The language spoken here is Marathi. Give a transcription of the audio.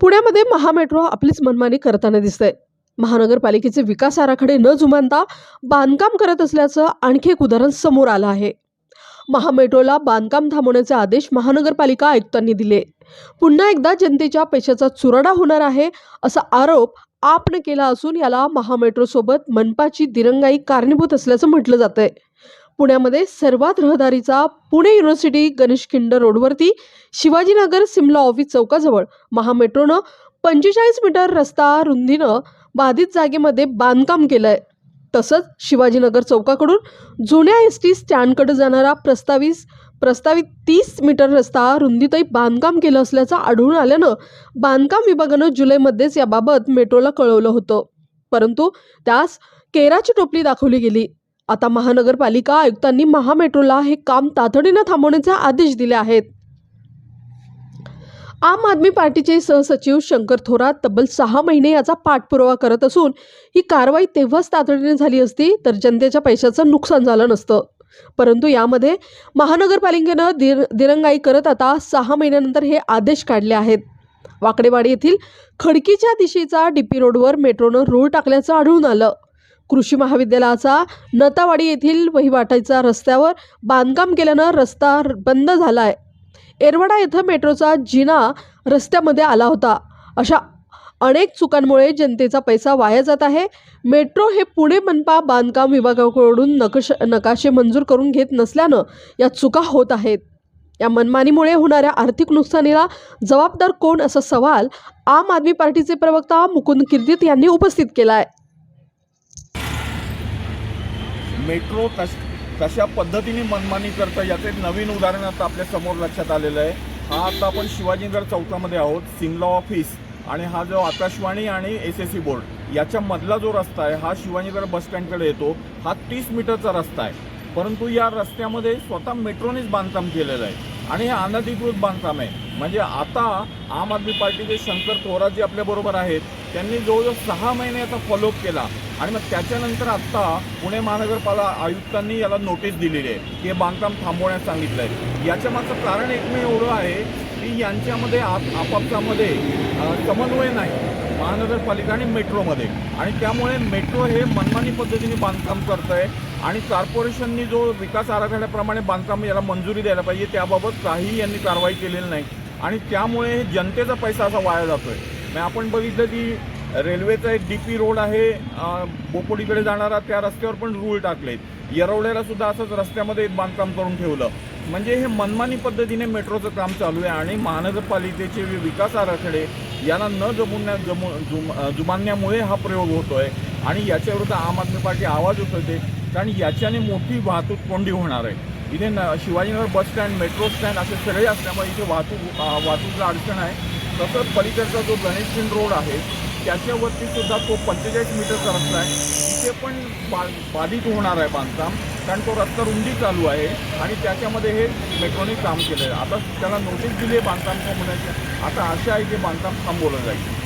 पुण्यामध्ये महामेट्रो आपलीच मनमानी करताना दिसतंय. महानगरपालिकेचे विकास आराखडे न जुमानता बांधकाम करत असल्याचं आणखी एक उदाहरण समोर आलं आहे. महामेट्रोला बांधकाम थांबवण्याचे आदेश महानगरपालिका आयुक्तांनी दिले. पुन्हा एकदा जनतेच्या पैशाचा चुराडा होणार आहे असा आरोप आपनं केला असून याला महामेट्रोसोबत मनपाची दिरंगाई कारणीभूत असल्याचं म्हटलं जातंय. पुण्यामध्ये सर्वात रहदारीचा पुणे युनिव्हर्सिटी गणेशखिंड रोडवरती शिवाजीनगर सिमला ऑफिस चौकाजवळ. महामेट्रोनं पंचेचाळीस मीटर रस्ता रुंदीनं बाधित जागेमध्ये बांधकाम केलं आहे तसंच शिवाजीनगर चौकाकडून जुन्या एस टी स्टँडकडे जाणारा प्रस्तावित प्रस्तावित तीस मीटर रस्ता रुंदीतही बांधकाम केलं असल्याचं आढळून आल्यानं बांधकाम विभागानं जुलैमध्येच याबाबत मेट्रोला कळवलं होतं. परंतु त्यास केराची टोपली दाखवली गेली. आता महानगरपालिका आयुक्तांनी महामेट्रोला हे काम तातडीनं थांबवण्याचे आदेश दिले आहेत. आम आदमी पार्टीचे सहसचिव शंकर थोरात तब्बल सहा महिने याचा पाठपुरावा करत असून ही कारवाई तेव्हाच तातडीने झाली असती तर जनतेच्या पैशाचं नुकसान झालं नसतं. परंतु यामध्ये महानगरपालिकेनं दिर दिरंगाई करत आता सहा महिन्यानंतर हे आदेश काढले आहेत. वाकडेवाडी येथील खडकीच्या दिशेचा डीपी रोडवर मेट्रोनं रूळ टाकल्याचं आढळून आलं. कृषी महाविद्यालयाचा नतावाडी येथील वहिवाटाचा रस्त्यावर बांधकाम केल्यानं रस्ता बंद झाला आहे एरवडा येथं मेट्रोचा जिना रस्त्यामध्ये आला होता. अशा अनेक चुकांमुळे जनतेचा पैसा वाया जात आहे. मेट्रो हे पुणे मनपा बांधकाम विभागाकडून नकश नकाशे मंजूर करून घेत नसल्यानं या चुका होत आहेत. या मनमानीमुळे होणाऱ्या आर्थिक नुकसानीला जबाबदार कोण असा सवाल आम आदमी पार्टीचे प्रवक्ता मुकुंद किर्दित यांनी उपस्थित केला आहे मेट्रो तश कशा पद्धतीने मनमानी करतं याचं एक नवीन उदाहरण आता आपल्यासमोर लक्षात आलेलं आहे. हा आता आपण शिवाजीनगर चौकामध्ये आहोत सिमला ऑफिस आणि हा जो आकाशवाणी आणि एस एस सी बोर्ड याच्या मधला जो रस्ता आहे हा शिवाजीनगर बस स्टँडकडे येतो. हा तीस मीटरचा रस्ता आहे. परंतु या रस्त्यामध्ये स्वतः मेट्रोनेच बांधकाम केलेलं आहे. आणि हे अनधिकृत बांधकाम आहे. म्हणजे आता आम आदमी पार्टीचे शंकर थोरात जे आपल्याबरोबर आहेत. त्यांनी जवळजवळ सहा महिने याचा फॉलोअप केला. आणि मग त्याच्यानंतर आत्ता पुणे महानगरपालिका आयुक्तांनी याला नोटीस दिलेली आहे की हे बांधकाम थांबवण्यास सांगितलं आहे. याच्यामागचं कारण एकमेव एवढं आहे की यांच्यामध्ये आप आपापसामध्ये समन्वय नाही. महानगरपालिका आणि मेट्रोमध्ये. आणि त्यामुळे मेट्रो हे मनमानी पद्धतीने बांधकाम करत आहे आणि कॉर्पोरेशननी जो विकास आराखड्याप्रमाणे बांधकाम याला मंजुरी द्यायला पाहिजे त्याबाबत काहीही यांनी कारवाई केलेली नाही. आणि त्यामुळे जनतेचा पैसा असा वाया जातोय. मग आपण बघितलं की रेल्वेचा एक डी पी रोड आहे बोपोडीकडे जाणारा त्या रस्त्यावर पण रूळ टाकलेत. येरवड्याला सुद्धा असंच रस्त्यामध्ये बांधकाम करून ठेवलं. म्हणजे हे मनमानी पद्धतीने मेट्रोचं काम चालू आहे आणि महानगरपालिकेचे विकास आराखडे यांना न जमून जमू जुम जुमानण्यामुळे हा प्रयोग होतो आहे आणि याच्याविरुद्ध आम आदमी पार्टी आवाज उठवते कारण याच्याने मोठी वाहतूक कोंडी होणार आहे. इथे न Shivajinagar bus stand metro stand असे सगळे असल्यामुळे इथे वाहतूक अ, वाहतूकीला अडचण आहे. तसंच पलीकडचा जो गणेश रोड आहे त्याच्यावरती सुद्धा तो पंचेचाळीस मीटरचा रस्ता आहे. ते पण बा बाधित होणार आहे बांधकाम कारण तो रस्ता रुंदी चालू आहे आणि त्याच्यामध्ये हे मेट्रोने काम केलं आहे आता त्याला नोटीस दिली आहे बांधकाम थांबवण्याची. आता आशा आहे की बांधकाम थांबवलं जाईल.